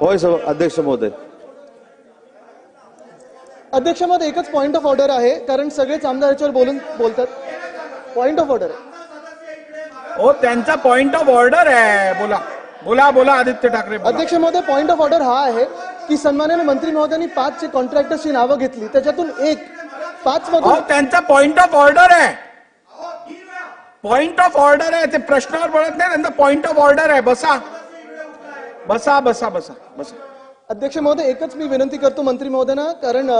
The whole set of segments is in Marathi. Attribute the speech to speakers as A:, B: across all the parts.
A: होय सर अध्यक्ष महोदय.
B: अध्यक्ष महोदय एकच पॉइंट ऑफ ऑर्डर आहे कारण सगळेच आमदार याच्यावर बोलून बोलतात. पॉइंट ऑफ ऑर्डर
C: हो त्यांचा पॉइंट ऑफ ऑर्डर आहे. बोला. बोला बोला आदित्य ठाकरे.
B: अध्यक्ष महोदय पॉइंट ऑफ ऑर्डर हा आहे की सन्मान्य मंत्री महोदयांनी पाच जे कॉन्ट्रॅक्टर्सची नावं घेतली. त्याच्यातून एक पाच मधून
C: त्यांचा पॉइंट ऑफ ऑर्डर आहे. पॉइंट ऑफ ऑर्डर आहे ते प्रश्नावर बोलत नाही त्यांचा पॉइंट ऑफ ऑर्डर आहे. बसा. बसा बसा बसा बसा.
B: अध्यक्ष महोदय एकच मी विनंती करतो मंत्री महोदयांना कारण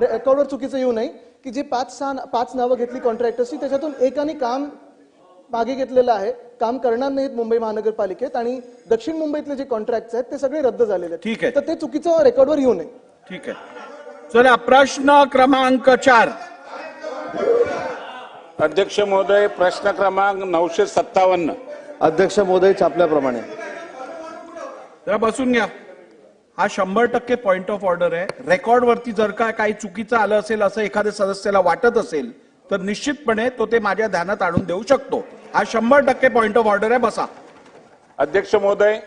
B: रेकॉर्डवर चुकीचं येऊ नये की जे पाच सहा पाच नावं घेतली कॉन्ट्रॅक्टर्सची त्याच्यातून एकाने काम मागे घेतलेलं आहे. काम करणार नाहीत मुंबई महानगरपालिकेत आणि दक्षिण मुंबईतले जे कॉन्ट्रॅक्ट आहेत ते सगळे रद्द झालेले आहेत.
C: ठीक आहे.
B: तर ते चुकीचं रेकॉर्डवर येऊ नये.
C: ठीक आहे. चला प्रश्न क्रमांक चार.
D: अध्यक्ष महोदय प्रश्न क्रमांक नऊशे सत्तावन्न.
A: अध्यक्ष महोदय छापल्याप्रमाणे.
C: जरा बसून घ्या. हा शंभर टक्के पॉइंट ऑफ ऑर्डर आहे. रेकॉर्ड वरती जर का काही चुकीचं आलं असेल असं एखाद्या सदस्याला वाटत असेल तर निश्चितपणे तो ते माझ्या ध्यानात आणून देऊ शकतो. हा शंभर टक्के पॉइंट ऑफ ऑर्डर आहे बसा.
D: अध्यक्ष महोदय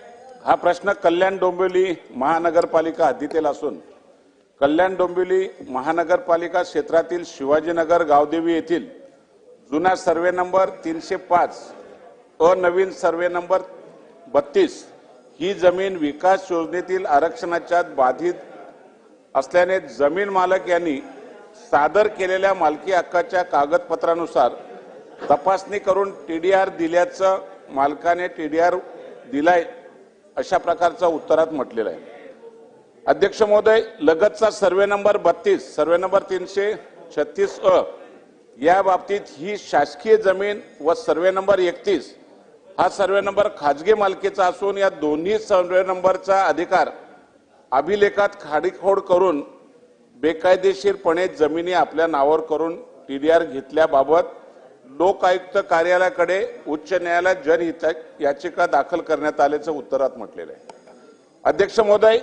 D: हा प्रश्न कल्याण डोंबिवली महानगरपालिका हद्दीतील असून कल्याण डोंबिवली महानगरपालिका क्षेत्रातील शिवाजीनगर गावदेवी येथील जुना सर्वे नंबर तीनशे पाच अनवीन सर्वे नंबर बत्तीस ही जमीन विकास योजनेतील आरक्षणाच्या बाधित असल्याने जमीन मालक यांनी सादर केलेल्या मालकी हक्काच्या कागदपत्रानुसार तपासणी करून टी डी आर दिल्याचं मालकाने टी डी आर दिलाय अशा प्रकारचं उत्तरात म्हटलेलं आहे. अध्यक्ष महोदय लगतचा सर्वे नंबर बत्तीस सर्वे नंबर तीनशे छत्तीस अ या बाबतीत ही शासकीय जमीन व सर्वे नंबर एकतीस हा सर्वे नंबर खाजगी मालकीचा असून या दोन्ही सर्वे नंबरचा अधिकार अभिलेखात खाडीखोड करून बेकायदेशीरपणे जमिनी आपल्या नावावर करून टी डी आर घेतल्याबाबत लोक आयुक्त कार्यालयाकडे उच्च न्यायालयात जनहित याचिका दाखल करण्यात आल्याचं उत्तरात म्हटलेलं आहे. अध्यक्ष महोदय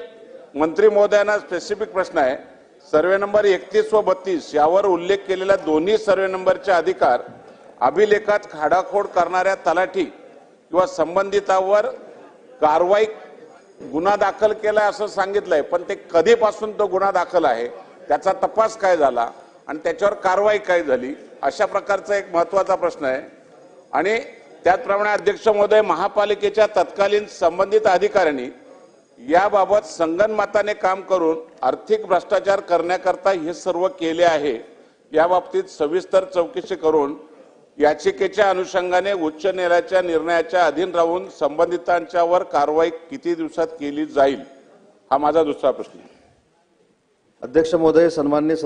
D: मंत्री महोदयांना स्पेसिफिक प्रश्न आहे. सर्वे नंबर एकतीस व बत्तीस यावर उल्लेख केलेल्या दोन्ही सर्वे नंबरचे अधिकार अभिलेखात खाडाखोड करणाऱ्या तलाठी किंवा संबंधितावर कारवाई गुन्हा दाखल केलाय असं सांगितलंय पण ते कधीपासून तो गुन्हा दाखल आहे त्याचा तपास काय झाला आणि त्याच्यावर कारवाई काय झाली अशा प्रकारचा एक महत्त्वाचा प्रश्न आहे. आणि त्याचप्रमाणे अध्यक्ष महोदय महापालिकेच्या तत्कालीन संबंधित अधिकाऱ्यांनी याबाबत संगनमताने काम करून आर्थिक भ्रष्टाचार करण्याकरता हे सर्व केले आहे या बाबतीत सविस्तर चौकशी करून याचिकेच्या अनुषंगाने उच्च न्यायालयाच्या निर्णयाच्या अधीन राहून संबंधितांच्यावर कारवाई किती दिवसात केली जाईल? हा माझा दुसरा प्रश्न
A: अध्यक्ष महोदय सन्मान्य